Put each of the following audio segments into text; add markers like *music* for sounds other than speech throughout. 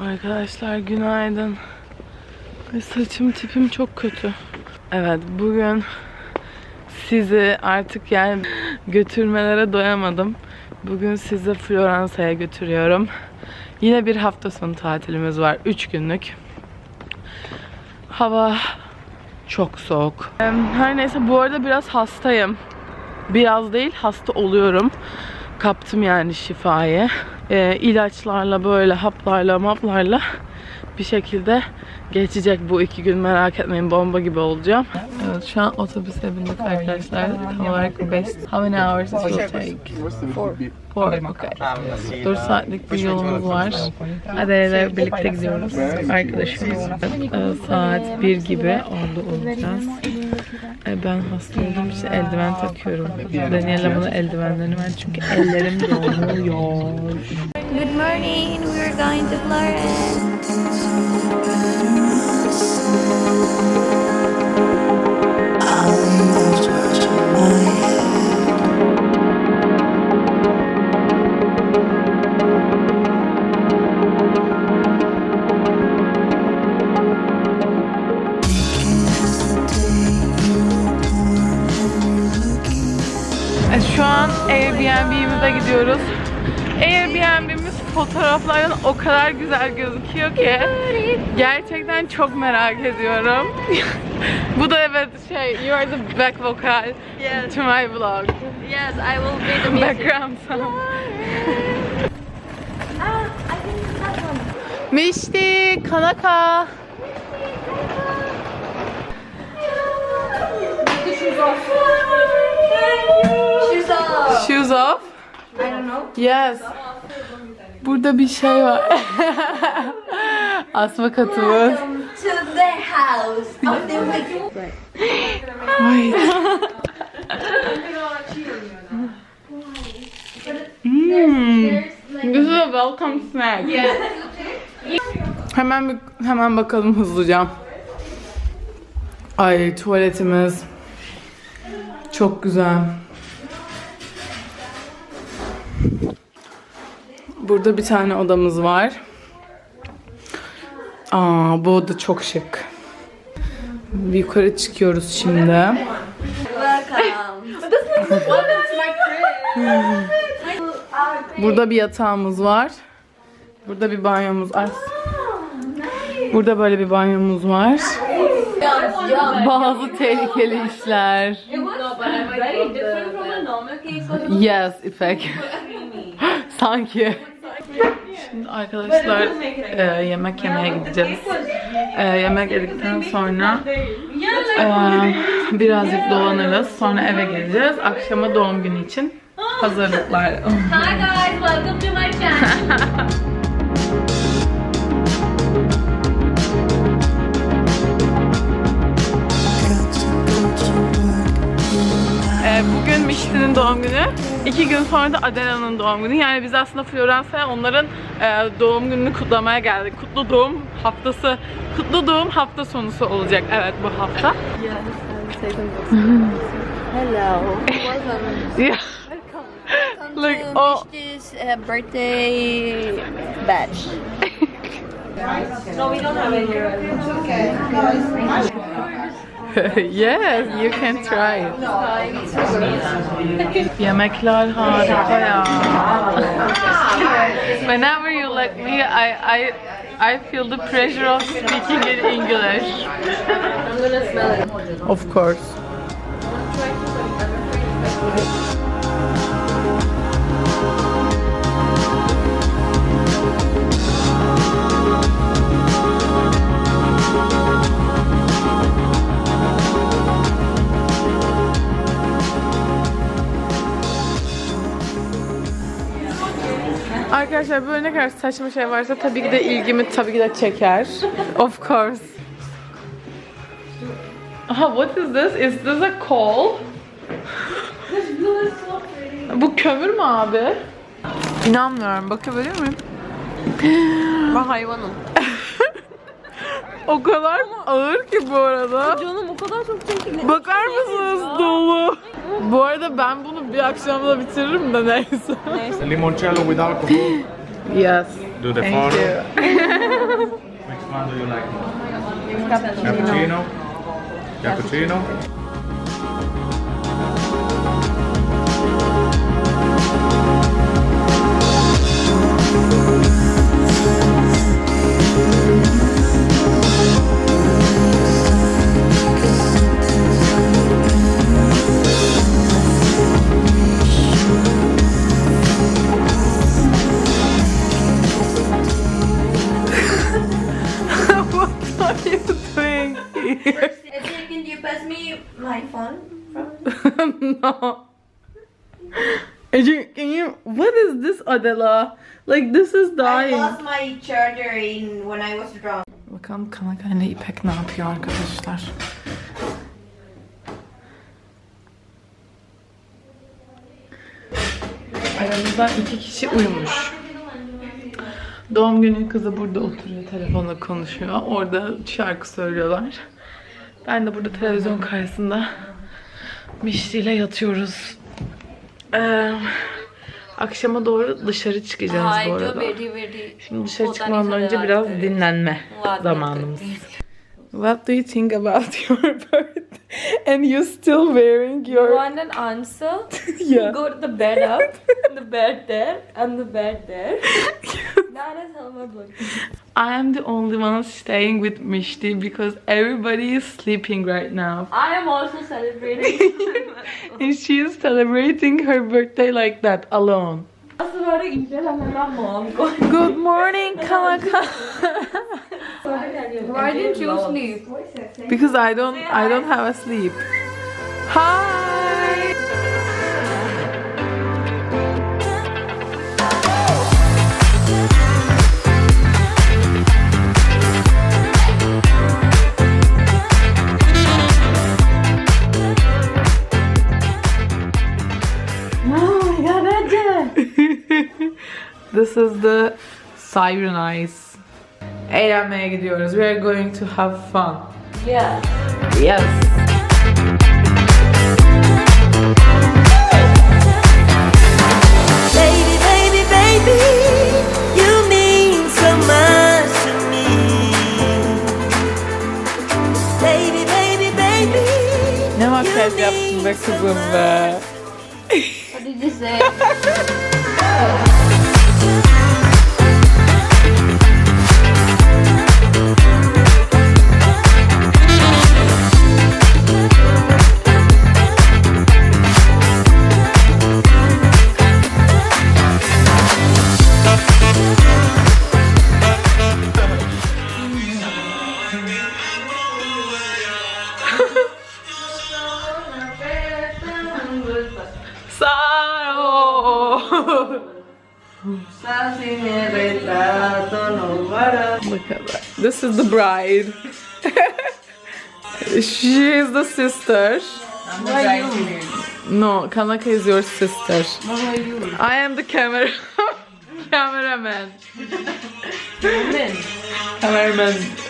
Arkadaşlar günaydın. Ay, saçım tipim çok kötü. Evet bugün sizi artık yani götürmelere doyamadım. Bugün sizi Floransa'ya götürüyorum. Yine bir hafta sonu tatilimiz var. 3 günlük. Hava çok soğuk. Her neyse bu arada biraz hastayım. Biraz değil hasta oluyorum. Kaptım yani şifayı. Ee, ilaçlarla böyle haplarla maplarla bir şekilde geçecek bu iki gün merak etmeyin bomba gibi olacağım. Evet şu an otobüse bindik arkadaşlar. Tam olarak 5. How many hours it will take? Four. Okay. 4 saatlik bir yolumuz var. Adela'yla birlikte gidiyoruz. Arkadaşımız. Saat 1 gibi orada olacağız. Ee, ben hasta olduğum için eldiven takıyorum. Daniela bana eldivenlerini ver çünkü ellerim donuyor. Good morning. We are going to Florence. Airbnb'imize gidiyoruz. Airbnb'miz fotoğraflardan o kadar güzel gözüküyor ki gerçekten çok merak ediyorum. Bu da evet şey, you are the back vocal Yes. to my vlog. Yes, I will be the music. Background song. Ah. Mişti, Kanaka. Shoes off. Shoes off. I don't know. Yes. Burada bir şey var. *laughs* Asma katımız. To the house of the wicked. Hmm. This is a welcome snack. Hemen bir, hemen bakalım hızlıca. Ay tuvaletimiz çok güzel. Burada bir tane odamız var. Aa bu oda çok şık. Yukarı çıkıyoruz şimdi. Burada bir yatağımız var. Burada bir banyomuz var. Burada böyle bir banyomuz var. Bazı tehlikeli işler. Yes, İpek. Sanki. Şimdi arkadaşlar e, yemek yemeye gideceğiz. E, yemek yedikten sonra e, birazcık dolanırız. Sonra eve geleceğiz. Akşama doğum günü için hazırlıklar. Hi guys, welcome to my channel. Ee, bugün Mişti'nin doğum günü. İki gün sonra da Adela'nın doğum günü. Yani biz aslında Floransa'ya onların e, doğum gününü kutlamaya geldik. Kutlu doğum haftası, kutlu doğum hafta sonusu olacak. Evet bu hafta. Hello. Welcome. Yeah. Look, to oh. Mishti's uh, birthday batch. *laughs* yes, you can try it. Yemekler harika ya. Whenever you let me, I, I, I feel the pressure of speaking in English. I'm gonna smell it. Of course. Arkadaşlar böyle ne kadar saçma şey varsa tabii ki de ilgimi tabii ki de çeker. Of course. Aha, what is this? Is this a coal? Bu kömür mü abi? İnanmıyorum. Bakabilir miyim? Ben hayvanım. *laughs* O kadar ağır ki bu arada. Canım o kadar çok çekti. Bakar mısınız dolu? Bu arada ben bunu bir akşamda bitiririm de neyse. Limoncello with alcohol. *gasps* Yes. Do the Thank you. one do you like? Cappuccino. Cappuccino. Are you doing here? Can you pass me my phone no. Ece, can you? What is this Adela? Like this is I dying. lost my charger in when I was drunk. Bakalım Kanaka ile İpek ne yapıyor arkadaşlar. Aramızda iki kişi uyumuş. Doğum günü kızı burada oturuyor, telefonla konuşuyor. Orada şarkı söylüyorlar. Ben de burada televizyon karşısında Mişti ile yatıyoruz. Ee, akşama doğru dışarı çıkacağız bu arada. Şimdi dışarı çıkmadan önce biraz dinlenme zamanımız. What do you think about your *laughs* birthday? *laughs* And you're still wearing your want an answer? *laughs* yeah. Go to the bed up, the bed there, and the bed there. *laughs* that is how my. I am the only one staying with Mishti because everybody is sleeping right now. I am also celebrating. And she is celebrating her birthday like that alone. Also, what I eat and my mom. Good morning, Kanaka. Why didn't you sleep? because I don't I don't have a sleep. Hi. Oh my god, Ece. This is the Siren Eyes. Eğlenmeye gidiyoruz. We are going to have fun. Yeah. Yes. Baby, baby, baby, you mean so much to me. Baby, baby, baby. Ne makyaj yaptın be kızım be. What did you say? *laughs* Look at that. This is the bride. *laughs* she is the sister. No, Kanaka is your sister. I am the camera *laughs* cameraman. Cameraman.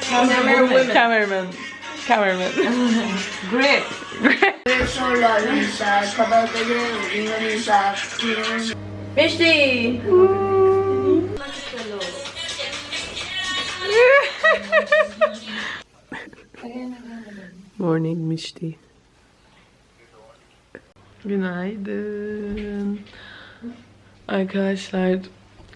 Cameraman. Cameraman. Cameraman. *laughs* Mishti! Morning Mişti. Günaydın. Arkadaşlar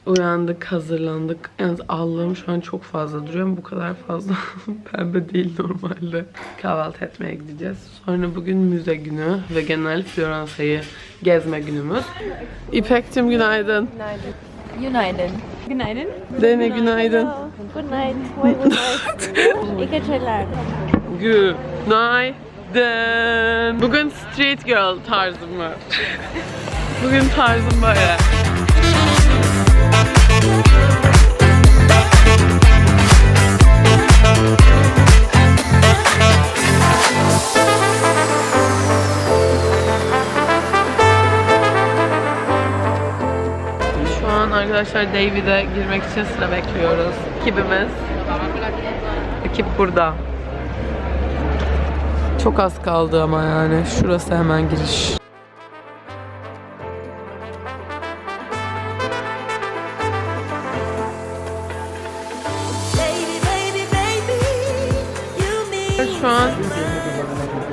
uyandık, hazırlandık. Yalnız Allah'ım şu an çok fazla duruyorum. Bu kadar fazla *laughs* pembe değil normalde. Kahvaltı etmeye gideceğiz. Sonra bugün müze günü ve genel Floransa'yı gezme günümüz. İpek'cim günaydın. Günaydın. Günaydın. Dene günaydın. Good night. Why good night? İyi geceler. Günaydın. Bugün street girl tarzım var. *laughs* Bugün tarzım böyle. Arkadaşlar David'e girmek için sıra bekliyoruz. Ekibimiz. Ekip burada. Çok az kaldı ama yani. Şurası hemen giriş.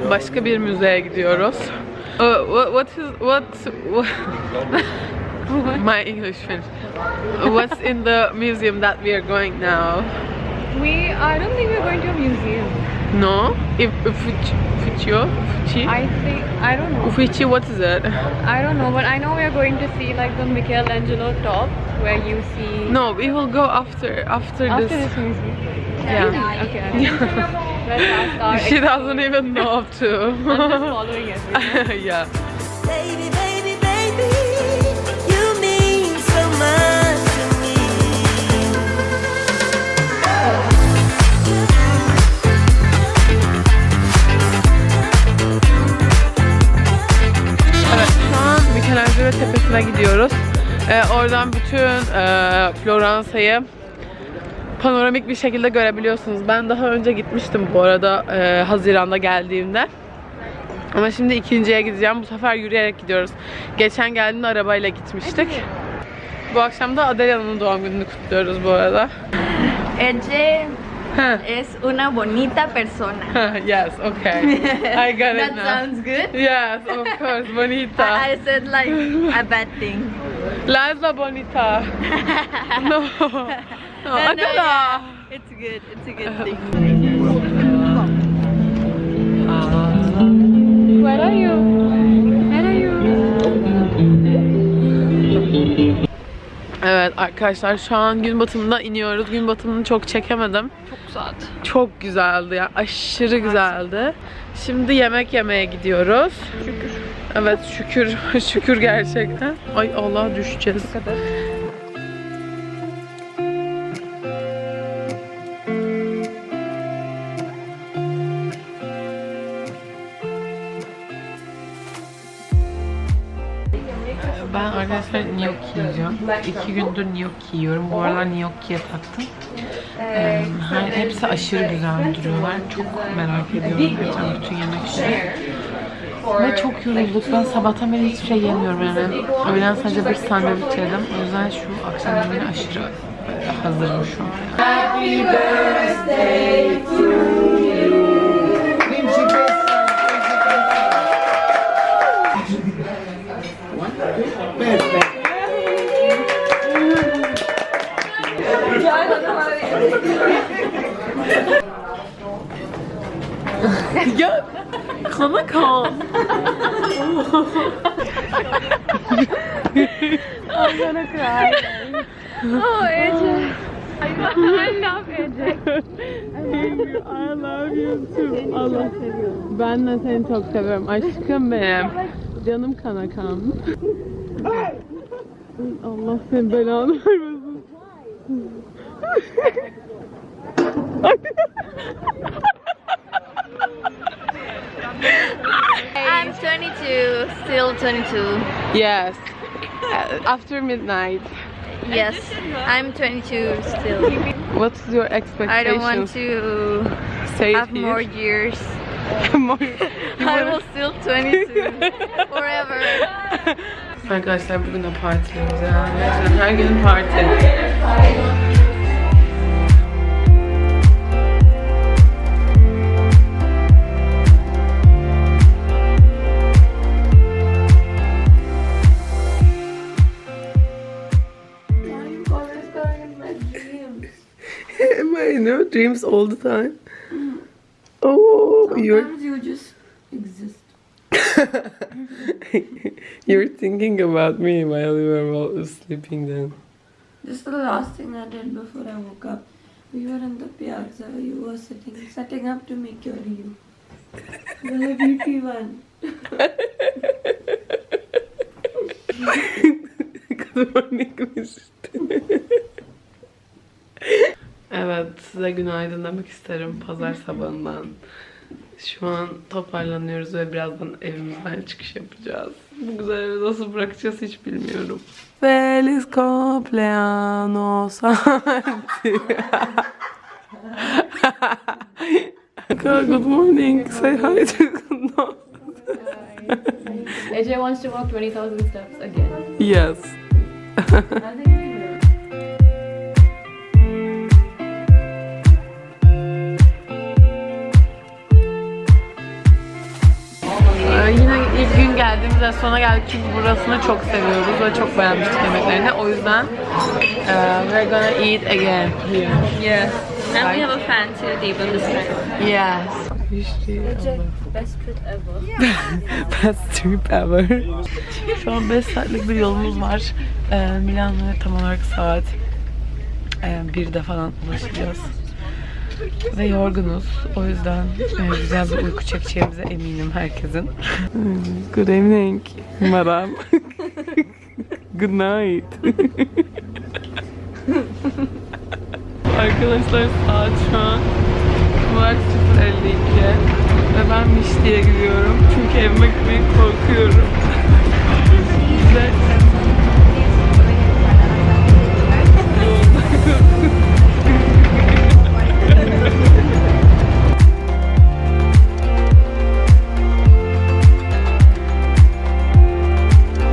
Başka bir müzeye gidiyoruz. Uh, what, what is what, *laughs* my English finished. What's in the museum that we are going now? We, I don't think we're going to a museum. No? If Ufficio? Uffici? I think, I don't know. Uffici, what is it? I don't know, but I know we're going to see like the Michelangelo top where you see. No, we will go after after, After this. this museum. Yeah. Okay. *laughs* Our She doesn't even know to. I'm just following everything. *laughs* yeah. Baby, baby, baby, you mean so much to me. Evet, şu an Michelangelo Tepesi'ne gidiyoruz. Ee, oradan bütün e, Floransa'yı panoramik bir şekilde görebiliyorsunuz. Ben daha önce gitmiştim bu arada e, Haziran'da geldiğimde. Ama şimdi ikinciye gideceğim. Bu sefer yürüyerek gidiyoruz. Geçen geldiğimde arabayla gitmiştik. Bu akşam da Adela'nın doğum gününü kutluyoruz bu arada. Heh. es una bonita persona. yes, okay. *laughs* I got it That now. sounds good. Yes, of course, bonita. *laughs* I I said like a bad thing. Lazla bonita. *laughs* no. No, And, uh, yeah, It's good. It's a good thing. Where are you? Where are you? Evet arkadaşlar şu an gün batımında iniyoruz. Gün batımını çok çekemedim. Çok saat. Çok güzeldi ya. Aşırı güzeldi. Şimdi yemek yemeye gidiyoruz. Şükür. Evet şükür. *laughs* şükür gerçekten. Ay Allah düşeceğiz. Ben arkadaşlar gnocchi yiyeceğim. İki gündür gnocchi yiyorum. Bu aralar gnocchi'ye taktım. Ee, her, hepsi aşırı güzel duruyorlar. Çok merak ediyorum gerçekten bütün yemekleri. Ve çok yorulduk. Ben sabahtan beri hiçbir şey yemiyorum yani. Öğlen sadece bir sandviç yedim. O yüzden şu akşam yemeğine aşırı hazırım şu an. Ya Oh, AJ. I love AJ. I love you too. Allah. Ben de seni çok seviyorum. Aşkım benim. Canım kanakam. Allah senin belanı vermesin. I'm 22. Still 22. Yes. After midnight. Yes. I'm 22 still. What's your expectation? I don't want to Say have here. *laughs* more years. More. *laughs* I will still 22 *laughs* forever. Arkadaşlar bugün de partiliyoruz ya. Gerçekten her gün parti. *laughs* dreams all the time? Oh, you're you just exist. *laughs* you're thinking about me while you were all sleeping then. This is the last thing I did before I woke up. We were in the piazza. You were sitting, setting up to make your reel. The VP one. *laughs* evet, size günaydın demek isterim pazar sabahından. Şu an toparlanıyoruz ve birazdan evimizden çıkış yapacağız. Bu güzel evi nasıl bırakacağız hiç bilmiyorum. Feliz cumpleaños. *laughs* Good morning. Say hi to AJ wants to walk 20,000 steps again. Yes. *laughs* *laughs* restorana geldik çünkü burasını çok seviyoruz ve çok beğenmiştik yemeklerini. O yüzden uh, we're gonna eat again here. Yes. And we have a fancy table this time. Yes. Best trip ever. Best trip ever. Şu an 5 saatlik bir yolumuz var. Ee, Milano'ya tam olarak saat e, 1'de falan ulaşacağız. Ve yorgunuz. O yüzden e, güzel bir uyku çekeceğimize eminim herkesin. *laughs* Good evening, madam. *laughs* Good night. *laughs* Arkadaşlar saat şu an olarak 0.52 ve ben Mişli'ye gidiyorum çünkü evime gitmeye korkuyorum. De